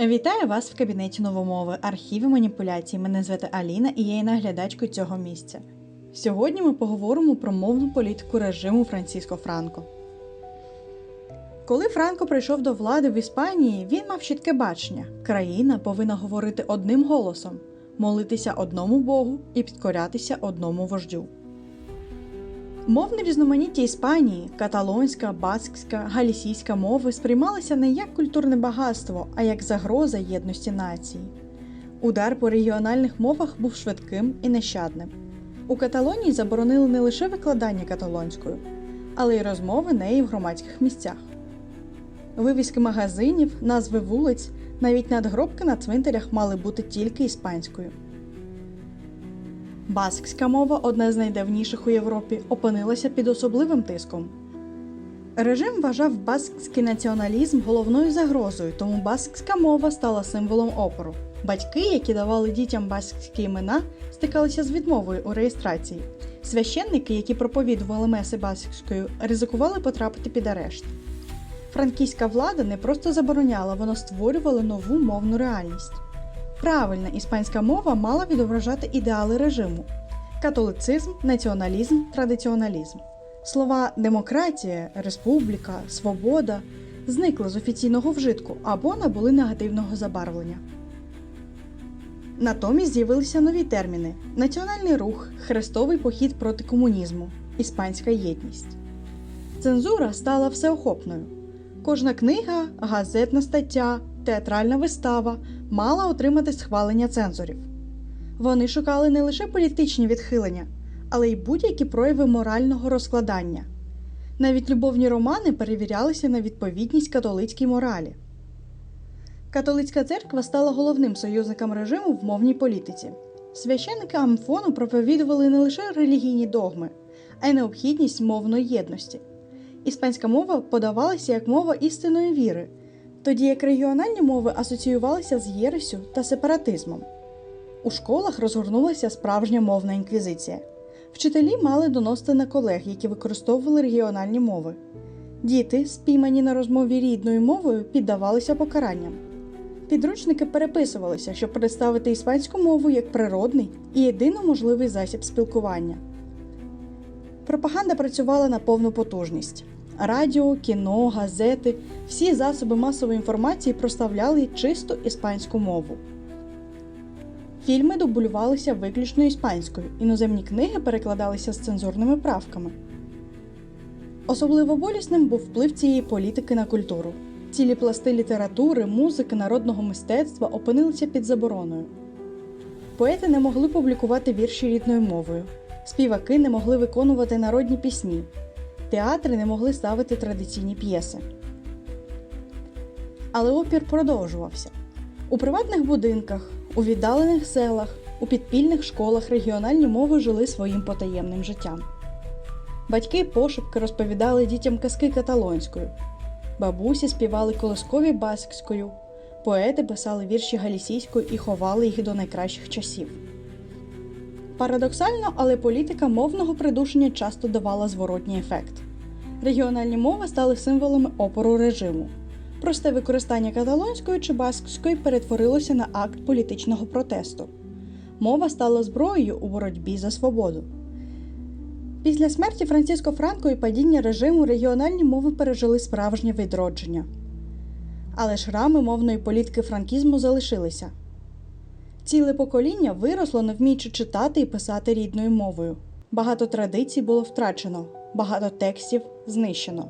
Вітаю вас в кабінеті новомови архіві маніпуляцій. Мене звати Аліна і я є наглядачкою цього місця. Сьогодні ми поговоримо про мовну політику режиму Франциско Франко. Коли Франко прийшов до влади в Іспанії, він мав чітке бачення: країна повинна говорити одним голосом, молитися одному Богу і підкорятися одному вождю. Мовне різноманіття Іспанії, каталонська, баскська, галісійська мови сприймалися не як культурне багатство, а як загроза єдності нації. Удар по регіональних мовах був швидким і нещадним. У Каталонії заборонили не лише викладання каталонською, але й розмови неї в громадських місцях. Вивіски магазинів, назви вулиць, навіть надгробки на цвинтарях мали бути тільки іспанською. Баскська мова, одна з найдавніших у Європі, опинилася під особливим тиском. Режим вважав баскський націоналізм головною загрозою, тому баскська мова стала символом опору. Батьки, які давали дітям баскські імена, стикалися з відмовою у реєстрації. Священники, які проповідували меси баскською, ризикували потрапити під арешт. Франкійська влада не просто забороняла, вона створювала нову мовну реальність. Правильна іспанська мова мала відображати ідеали режиму: католицизм, націоналізм, традиціоналізм. Слова демократія, республіка, свобода зникли з офіційного вжитку або набули негативного забарвлення. Натомість з'явилися нові терміни: національний рух, хрестовий похід проти комунізму, іспанська єдність. Цензура стала всеохопною. Кожна книга, газетна стаття, театральна вистава мала отримати схвалення цензорів. Вони шукали не лише політичні відхилення, але й будь-які прояви морального розкладання. Навіть любовні романи перевірялися на відповідність католицькій моралі. Католицька церква стала головним союзником режиму в мовній політиці. Священники Амфону проповідували не лише релігійні догми, а й необхідність мовної єдності. Іспанська мова подавалася як мова істинної віри, тоді як регіональні мови асоціювалися з єресю та сепаратизмом. У школах розгорнулася справжня мовна інквізиція. Вчителі мали доносити на колег, які використовували регіональні мови. Діти, спіймані на розмові рідною мовою, піддавалися покаранням. Підручники переписувалися, щоб представити іспанську мову як природний і єдино можливий засіб спілкування. Пропаганда працювала на повну потужність. Радіо, кіно, газети, всі засоби масової інформації проставляли чисто іспанську мову. Фільми дублювалися виключно іспанською, іноземні книги перекладалися з цензурними правками. Особливо болісним був вплив цієї політики на культуру. Цілі пласти літератури, музики, народного мистецтва опинилися під забороною. Поети не могли публікувати вірші рідною мовою, співаки не могли виконувати народні пісні, театри не могли ставити традиційні п'єси. Але опір продовжувався. У приватних будинках, у віддалених селах, у підпільних школах регіональні мови жили своїм потаємним життям. Батьки пошепки розповідали дітям казки каталонською, бабусі співали колискові баскською, поети писали вірші галісійською і ховали їх до найкращих часів. Парадоксально, але політика мовного придушення часто давала зворотній ефект. Регіональні мови стали символами опору режиму. Просте використання каталонської чи баскської перетворилося на акт політичного протесту. Мова стала зброєю у боротьбі за свободу. Після смерті Франциско Франко і падіння режиму регіональні мови пережили справжнє відродження. Але шрами мовної політики франкізму залишилися. Ціле покоління виросло, не вміючи читати і писати рідною мовою. Багато традицій було втрачено, багато текстів знищено.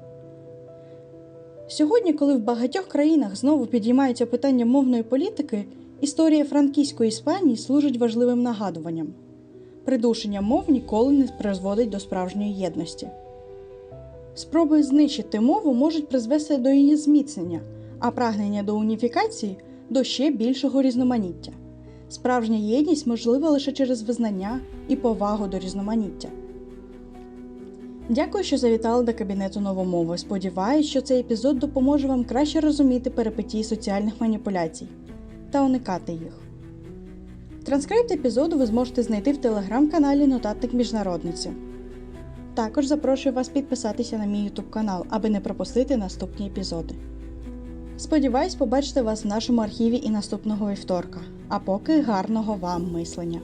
Сьогодні, коли в багатьох країнах знову підіймаються питання мовної політики, історія франкійської Іспанії служить важливим нагадуванням. Придушення мов ніколи не призводить до справжньої єдності. Спроби знищити мову можуть призвести до її зміцнення, а прагнення до уніфікації до ще більшого різноманіття. Справжня єдність можлива лише через визнання і повагу до різноманіття. Дякую, що завітали до кабінету новомови. Сподіваюсь, що цей епізод допоможе вам краще розуміти перипетії соціальних маніпуляцій та уникати їх. Транскрипт епізоду ви зможете знайти в телеграм-каналі Нотатник Міжнародниці. Також запрошую вас підписатися на мій YouTube канал, аби не пропустити наступні епізоди. Сподіваюсь побачити вас в нашому архіві і наступного вівторка. А поки гарного вам мислення!